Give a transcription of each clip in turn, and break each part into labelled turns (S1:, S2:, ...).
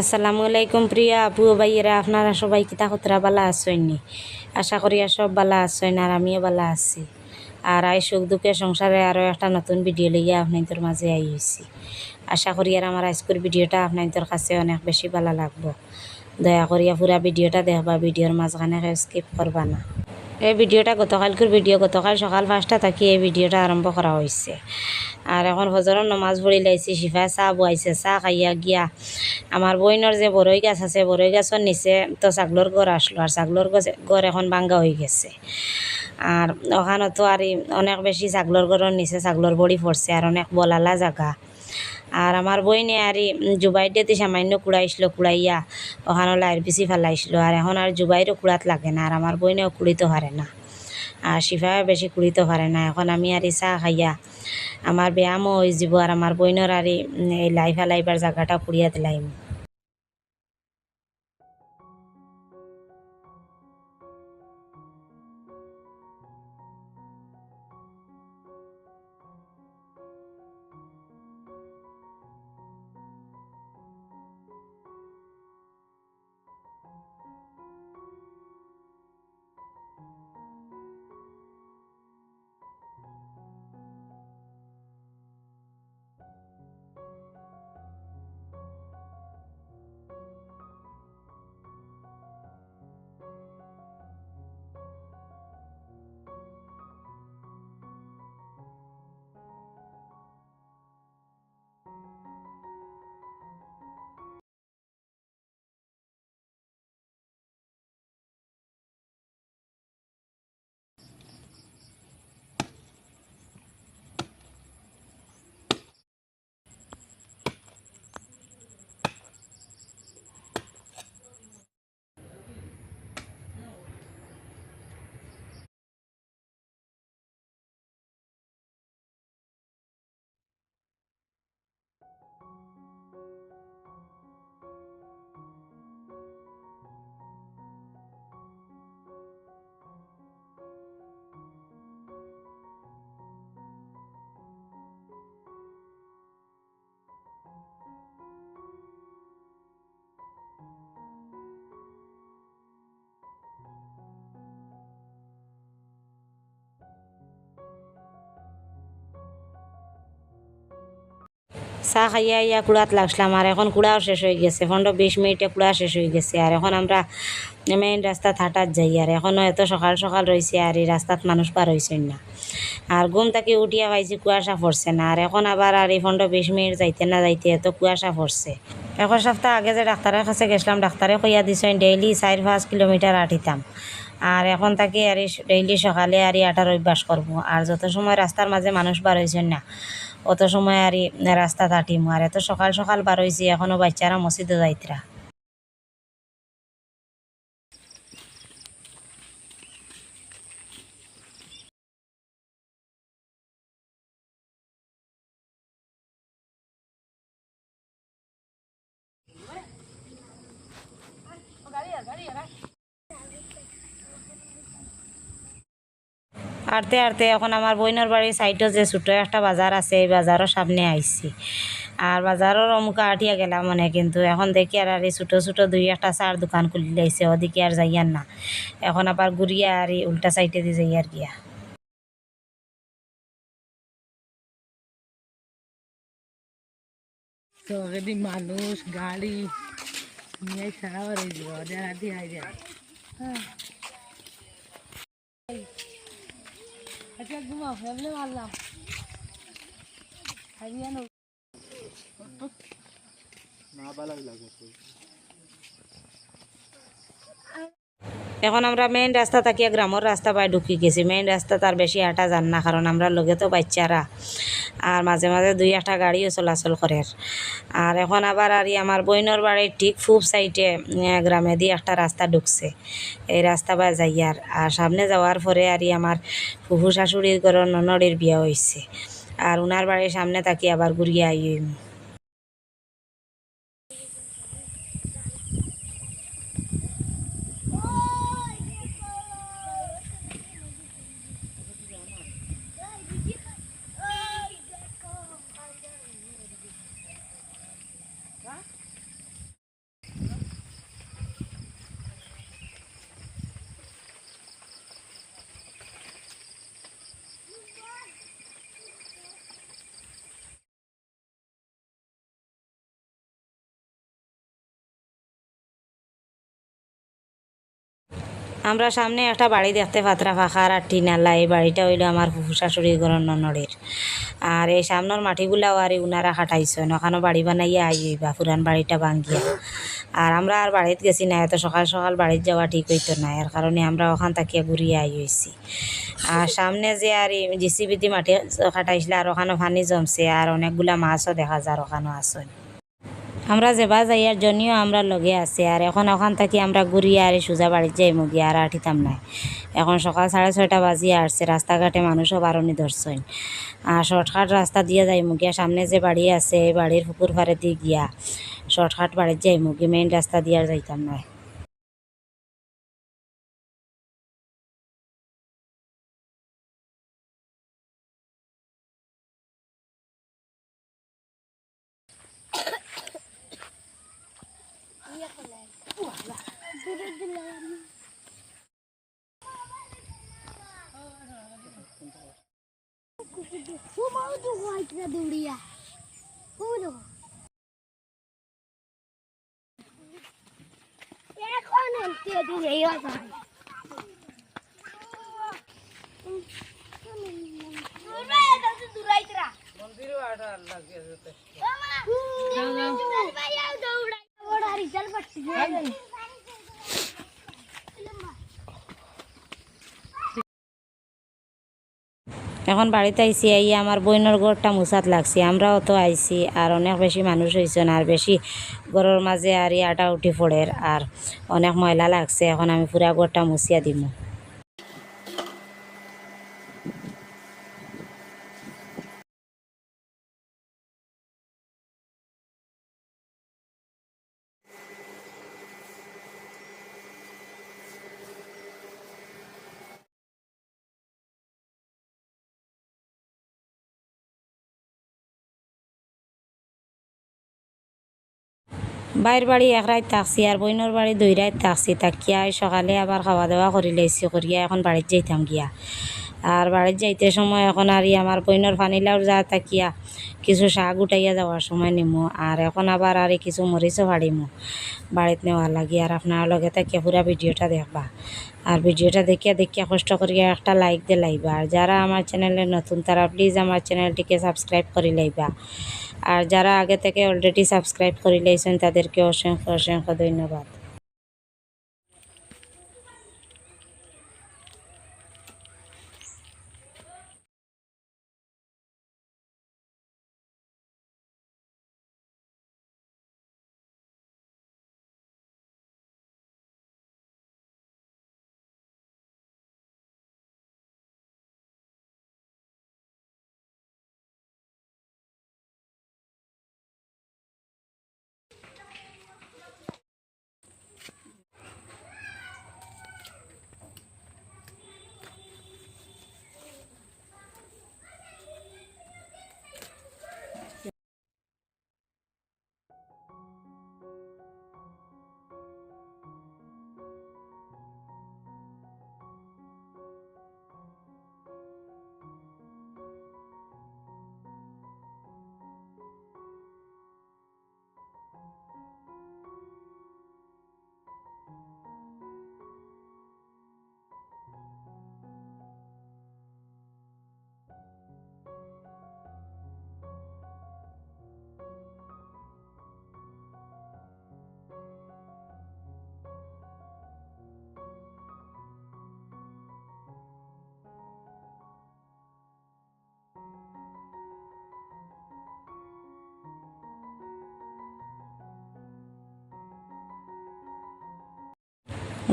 S1: আসসালামু আলাইকুম প্রিয়া আপু ভাইয়েরা, আপনারা সবাই কিতা কতরা বালা আসইনি আশা করি সব বালা আসইন আর আমিও বালা আছি। আর আই সুখ দুঃখের সংসারে আরও একটা নতুন ভিডিও লইয়া আপনাদের মাঝে আই হয়েছি আশা করি আর আমার আজকের ভিডিওটা আপনাদের কাছে অনেক বেশি ভালো লাগবো। দয়া করিয়া পুরা ভিডিওটা দেখবা, ভিডিওর মাঝখানে স্কিপ করবা না। এই ভিডিওটা গতকালকের ভিডিও, গতকাল সকাল পাঁচটা থাকি এই ভিডিওটা আরম্ভ করা হয়েছে আর এখন হজরের নমাজ পড়ি লাইছি শিফা চাহ বয়াইছে চাহ খাইয়া গিয়া। আমার বইনের যে বরই গাছ আছে বরই গাছের নিচে তো ছাগলোর গড় আসলো আর ছাগলোর ঘর এখন বাঙ্গা হয়ে গেছে। আর ওখানে তো আর অনেক বেশি ছাগলোর ঘরের নিচে ছাগলোর বড়ি পড়ছে আর অনেক বলালা জায়গা আর আমার বইনে আর দিয়ে সামান্য কুড়াইছিল কুড়াইয়া ওখানে লাইর পিছি ফেলাইছিল আর এখন আর জুবাইরও কুড়াত লাগে না, আর আমার বইনেও কুড়িতে পারে না। আর শিফাও বেশি কুড়িতে পারে না, এখন আমি আর চাহ খাইয়া আমার ব্যায়ামও হয়ে যাব আর আমার বইনরারে এই লাইফা ফেলাইবার জায়গাটা পুড়িয়া দিলাইম চা খাইয়া ইয়া কুড়াত লাগছিলাম আর এখন কুড়াও শেষ হয়ে গেছে। পনেরো বিশ মিনিটে কুড়া শেষ হয়ে গেছে আর এখন আমরা মেইন রাস্তা হাঁটাত যাই আর এখনও এত সকাল সকাল রয়েছে আর এই রাস্তাত মানুষ পার হয়েছেন না। আর ঘুম থেকে উঠিয়া পাইছি কুয়াশা পড়ছে না আর এখন আবার আর এই পনেরো বিশ মিনিট যাইতে না যাইতে এত কুয়াশা পড়ছে এক সপ্তাহ আগে যে ডাক্তারের কাছে গেছিলাম ডাক্তারে কইয়া দিছেন ডেইলি চার পাঁচ কিলোমিটার আটিতাম আর এখন তাকে আর ডেইলি সকালে আর আটার অভ্যাস করব। আর যত সময় রাস্তার মাঝে মানুষ বার হয়েছেন না অত সময় আর রাস্তা তাটিম আর এত সকাল সকাল বার হয়েছি এখনও বাচ্চারা মসজিদে যাইতরা। আরতে আরতে এখন আমার বইনের বাড়ির সাইডে যে ছোটো একটা বাজার আছে, এই বাজারের সামনে আইছি। আর বাজারের অমুকা আটিয়া গেলাম মানে কিন্তু এখন দেখি আর আর এই ছোটো ছোটো দুই একটা চার দোকান খুলি লাইছে, ওদিকে আর যাইয়ার না। এখন আবার ঘুরিয়া আর উল্টা সাইডে দিয়ে যাইয়ার গিয়া।
S2: মানুষ গাড়ি নিয়ে সারা হয়ে যাব দেখা দিয়ে যায় আচ্ছা ঘুমাও ফ্যামিলি মারলাম ভালো নো
S1: এখন আমরা মেইন রাস্তা থাকিয়া গ্রামের রাস্তা পাই ঢুকি গেছি। মেইন রাস্তা তার বেশি হাঁটা যান না, কারণ আমরা লগে তো বাচ্চারা। আর মাঝে মাঝে দুই একটা গাড়িও চলাচল করে আর এখন আবার আর আমার বইনের বাড়ির ঠিক ফুব সাইডে গ্রামে দিয়ে একটা রাস্তা ঢুকছে। এই রাস্তা বা যাইয়ার। আর সামনে যাওয়ার পরে আর আমার ফুফু শাশুড়ির ঘরের ননড়ির বিয়া হয়েছে আর উনার বাড়ির সামনে থাকি আবার ঘুরিয়ে আই আমরা সামনে একটা বাড়ি দেখতে পাত্রা ফাঁকার আর টিনালা এই বাড়িটা হইল আমার ফুফু শাশুড়ি ঘরের ননড়ের আর এই সামনের মাটিগুলাও আর উনারা খাটাইছেন ওখানে বাড়ি বানাইয়া আইবা পুরান বাড়িটা ভাঙ্গিয়া। আর আমরা আর বাড়িতে গেছি না, এত সকাল সকাল বাড়িতে যাওয়া ঠিক হইতো না। এর কারণে আমরা ওখান থাকিয়া ঘুরিয়ে আই হয়েছি আর সামনে যে আর জিসিবিতে মাটি খাটাইছিল আর ওখানে পানি জমছে, আর অনেকগুলা মাছও দেখা যায় ওখানেও আসন। আমরা যেবা যাইয়ার জন্যও আমরা লগে আছি, আর এখন ওখান থেকে আমরা ঘুরিয়ে আর সোজা বাড়ির যাই মুগি আর আঠিতাম না এখন সকাল সাড়ে ছয়টা বাজিয়ে আসছে, রাস্তাঘাটে মানুষও বারণি ধরছেন। আর শর্টকাট রাস্তা দিয়ে যাই মুগিয়া সামনে যে বাড়ি আছে, এই বাড়ির পুকুর ফাড়ে দিয়ে গিয়া শর্টকাট বাড়ির যাই মুগি মেইন রাস্তা দিয়ে আর যাইতাম নাই।
S3: कितना दूरी है। बोलो। ये कौन है ये दूर है यार भाई दूर है तो दूर है मंदिर वाड़ा अल्लाह के से मामा जाओ भाई आओ दौड़ा बड़ा रिज़ल्ट पट्टी है हाँ
S1: এখন বাড়িতে আইসি এই আমার বইনের ঘরটা মুসাত লাগছে। আমরাও তো আইসি আর অনেক বেশি মানুষ হয়েছেন আর বেশি ঘরের মাঝে আর ইয়াটা উঠি পড়ে আর অনেক ময়লা লাগছে। এখন আমি পুরা ঘরটা মুছিয়া দিম। বাইর বাড়ি এক রাত থাকছি আর বইনের বাড়ি দুই রাত থাকছি। তাকিয়া সকালে আবার খাওয়া দাওয়া করি লাইছি করিয়া এখন বাড়িতে যাইতাম গিয়া। আর বাড়িতে যাইতে সময় এখন আর আমার বইনের ফানিলাও যা তাকিয়া কিছু শাক উঠাইয়া যাওয়ার সময় নিমু আর এখন আবার আর কিছু মরিচও ফাড়িমু বাড়িতে নেওয়ার লাগি আর আপনার লগে তাকিয়া পুরা ভিডিওটা দেখবা। আর ভিডিওটা দেখিয়া দেখিয়া কষ্ট করিয়া একটা লাইক দিয়ে লাইবা। আর যারা আমার চ্যানেলে নতুন তারা প্লিজ আমার চ্যানেলটিকে সাবস্ক্রাইব করে লাইবা। আর যারা আগে থেকে অলরেডি সাবস্ক্রাইব করে লাইছেন তাদেরকে অসংখ্য অসংখ্য ধন্যবাদ।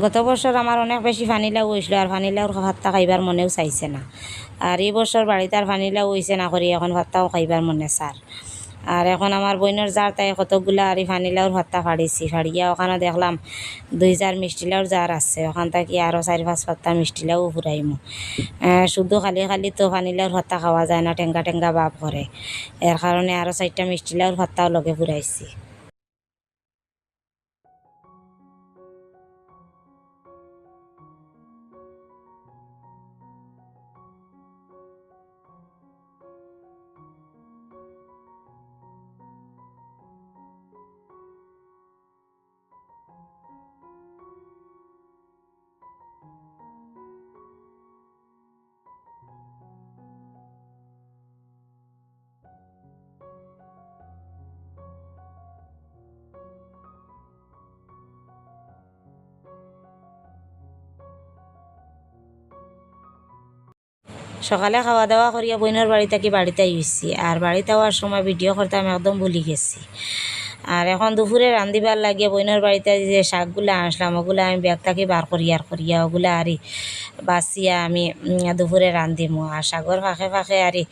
S1: গত বছর আমার অনেক বেশি ফানিলাও হয়েছিল আর ফানিলাওর ভাতটা খাইবার মনেও চাইছে না। আর এই বছর বাড়িতে আর ফানিলাও হয়েছে না করি, এখন ভাতটাও খাইবার মনে সার আর এখন আমার বইনের জার তাই কতগুলা আর এই ফানিলাওর ভাতটা ফাড়িছি। ফাড়িয়া ওখানে দেখলাম দুই জার মিষ্টিলাওর জার আছে, ওখান থেকে আরও চারি পাঁচ পাত্তা মিষ্টিলাও ফুরাইমু। শুধু খালি খালি তো ফানিলাওর ভাতটা খাওয়া যায় না টেঙ্গা টেঙ্গা বাপ করে। এর কারণে আরও চারটা মিষ্টিলাওর ভাতটাও লগে ফুরাইছি। সকালে খাওয়া দাওয়া করিয়া বইনের বাড়ি থাকি বাড়িতে আইছি আর বাড়িতে আওয়ার সময় ভিডিও করতে আমি একদম ভুলি গেছি। আর এখন দুপুরে রান্ধিবার লাগিয়ে বইনের বাড়িতে যে শাকগুলা আসলাম ওগুলা আমি ব্যাগ থাকি বার করিয়ার করিয়া ওগুলা আরি বাছিয়া আমি দুপুরে রান্ধিমু। আর শাগর ফাঁকে ফাঁকে আরি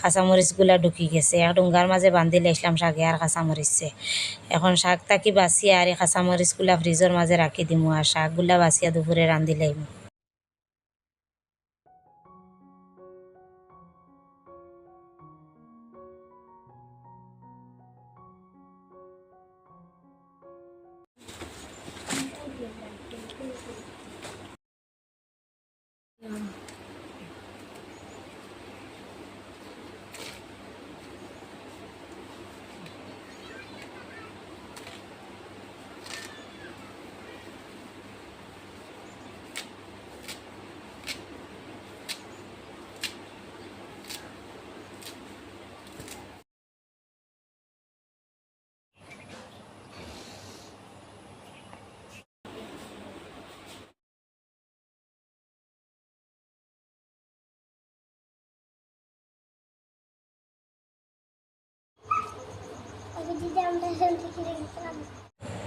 S1: কাঁচামরিচগুলা ঢুকি গেছে। এক ডুঙ্গার মাঝে বান্ধি লাইছিলাম শাকে আর কাঁচামরিচে। এখন শাক তাকি বাছিয়া আর এই কাঁচামরিচগুলা ফ্রিজের মাঝে রাখি দিমু, আর শাকগুলা বাছিয়া দুপুরে রান্ধি লাইমু।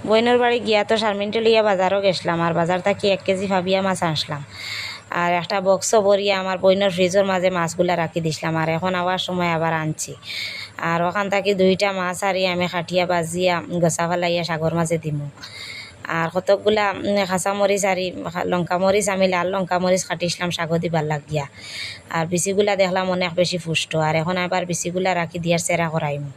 S1: বইনের বাড়ি গিয়া তো শারমিনটে লইয়া বাজারও গেছিলাম, আর বাজার থাকি এক কেজি ভাবিয়া মাছ আনসলাম আর একটা বক্স ভরিয়া আমার বইনের ফ্রিজের মাঝে মাছগুলা রাখি দিছিলাম, আর এখন আবার সময় আবার আনছি। আর ওখান থাকি দুইটা মাছ আরি আমি খাটিয়া বাজিয়া গছা ফেলাইয়া সাগর মাঝে দিমু। আর কতকগুলা খাঁচা মরিচ আরি লঙ্কা মরিচ আমি লাল লঙ্কা মরিচ কাটিছিলাম শাগো দিবার লাগিয়া। আর বিচিগুলা দেখলাম অনেক বেশি ফুষ্ট আর এখন আবার বিচিগুলা রাখি দিয়ার চেরা করাইমু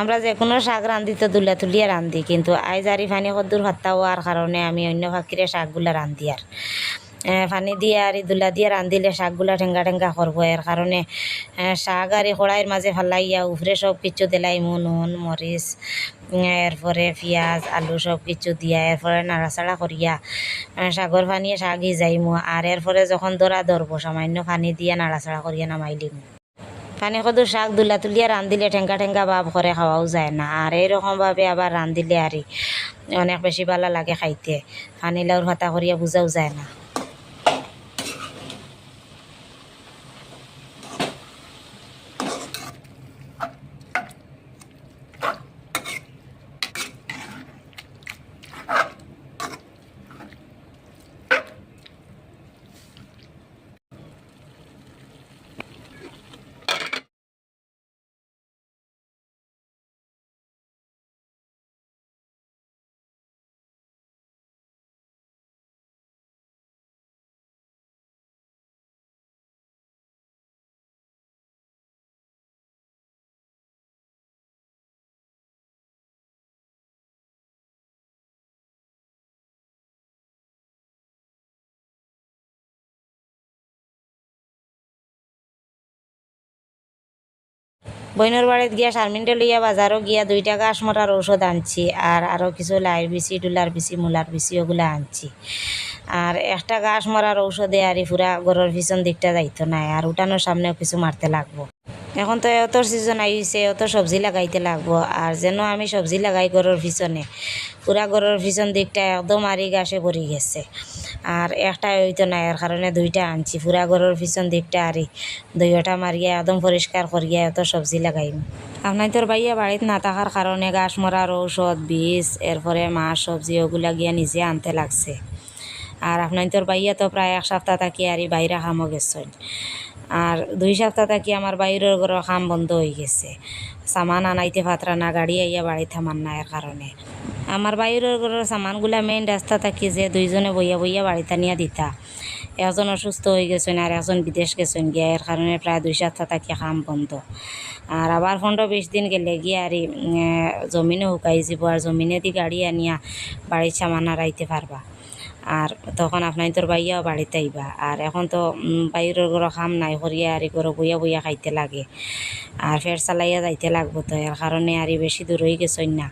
S1: আমরা যে কোনো শাক রান্ধি তো দুলা তুলিয়া রান্ধি, কিন্তু আইজ আরি ফানি কদ্দুর ভাত্তা হওয়ার কারণে আমি অন্য ফাঁকিরে শাকগুলা রান্ধি আর। ফানি দিয়ে আর দুলা দিয়ে রান্ধিলে শাকগুলা ঠেঙ্গা ঠেঙ্গা করব এর কারণে শাক আর কড়াইয়ের মাঝে ফালাইয়া উফরে সব কিছু দিলাই, নুন মরিচ এরপরে পেঁয়াজ, আলু সব কিছু দিয়া, এরপরে নাড়াচাড়া করিয়া শাগর ফানিয়ে শাক সিজাইমু, আর এরপরে যখন দরা ধরবো সামান্য ফানি দিয়া নাড়াচাড়া করিয়া নামাই দিমু। পানি কদু শাক দুলা তুলিয়া রান্ধিলে ঠেঙ্গা ঠেঙ্গা ভাব করে খাওয়াও যায় না। আর এইরকমভাবে আবার রান্ধিলে আর অনেক বেশি ভালো লাগে খাইতে। পানি লাউর ভাতা করিয়া বুঝাও যায় না। বইনের বাড়িতে গিয়া শারমিনটা লইয়া বাজারও গিয়া দুইটা গাছ আসমটার ঔষধ আনছি। আর আরও কিছু লাইর বিচি ডুলার বিচি, মূলার বিচি ওগুলো আনছি। আর একটা গাছ মরার ঔষধে আর পুরা গরুর পিছন দিকটা যাইতো নাই। আর উঠানোর সামনেও কিছু মারতে লাগবো। এখন তো এত সিজন আইছে অত সবজি লাগাইতে লাগবো। আর যেন আমি সবজি লাগাই গরুর পিছনে, পুরা গরুর পিছন দিকটা একদম আরি গাছে ভরি গেছে। আর একটা হইতো না, এর কারণে দুইটা আনছি, পুরা গরুর পিছন দিকটা আরি দুইটা মারিয়া একদম পরিষ্কার করিয়া এত সবজি লাগাইম। আপনার তোর বাইয়া বাড়িতে না থাকার কারণে গাছ মরার ঔষধ, বীজ, এরপরে মাছ, সবজি ওগুলা গিয়া নিজে আনতে লাগছে। আর আপনার তোর বাইয়া তো প্রায় এক সপ্তাহ থাকি আরই বাইরে খামো গেছেন। আর দুই সপ্তাহ থাকি আমার বাইরের ঘর কাম বন্ধ হয়ে গেছে। সামান আনাইতে পাত্রা না গাড়ি আইয়া বাড়ি থামান না এর কারণে। আমার বাইরের ঘরের সামানগুলা মেইন রাস্তা থাকি যে দুইজনে বইয়া বইয়া বাড়িতে নিয়ে দিতা। একজন অসুস্থ হয়ে গেছেন আর একজন বিদেশ গেছেন গিয়া, এর কারণে প্রায় দুই সপ্তাহ থাকি কাম বন্ধ। আর আবার পনেরো বিশ দিন গেলে গিয়ে আর জমিনে শুকাই যাব আর জমিনে দি গাড়ি আনিয়া বাড়ির সামান আড়াইতে পারবা। আর তখন আপনার তোর বাইয়াও বাড়িতে আইবা। আর এখন তো উম, বাইরের ঘর খাম নাই করিয়া আর ঘর বইয়া বইয়া খাইতে লাগে। আর ফের চালাইয়া যাইতে লাগবো তো এর কারণে আর বেশি দূর হয়ে গেছই না।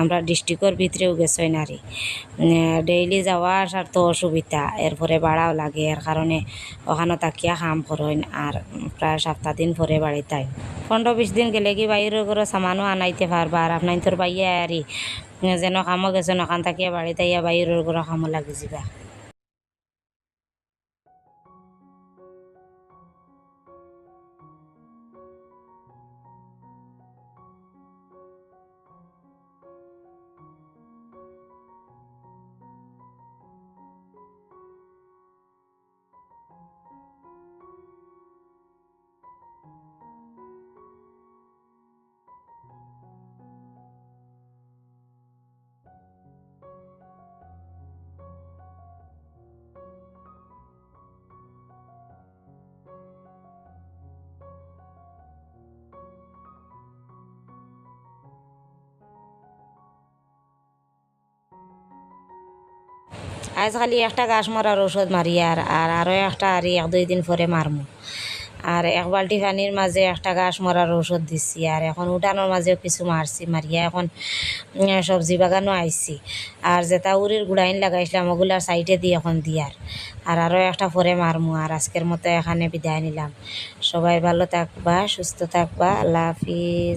S1: আমরা ডিস্ট্রিক্টর ভিতরেও গেছই না রে ডেইলি যাওয়া আসার তো অসুবিধা এরপরে বাড়াও লাগে এর কারণে ওখানে তাকিয়া কাম করেন আর প্রায় সপ্তাহ দিন পরে বাড়িতে পনেরো বিশ দিন গেলে কি বাইরের ঘরে সামানও আনাইতে পারবা। আর আপনার তোর বাইয়া আরি যেন কামো গেছে নখান থাকিয়া বাড়িতে আইয়া বাইরের ঘরে কামো লাগি যাবা আজ খালি একটা গাছ মরার ওষুধ মারি আর আর আরও একটা আরি এক দুই দিন পরে মারমু। আর এক বালতি পানির মাঝে একটা গাছ মরার ওষুধ দিছি আর এখন উঠানোর মাঝেও কিছু মারছি, মারিয়া এখন সবজি বাগানও আইছি। আর যেটা উড়ির গুড়াইন লাগাইছিলাম ওগুলার সাইডে দিয়ে এখন দিয়ার আর আরও একটা পরে মারমু আর আজকের মতো এখানে বিদায় নিলাম। সবাই ভালো থাকবা, সুস্থ থাকবা, আল্লাহ হাফিজ।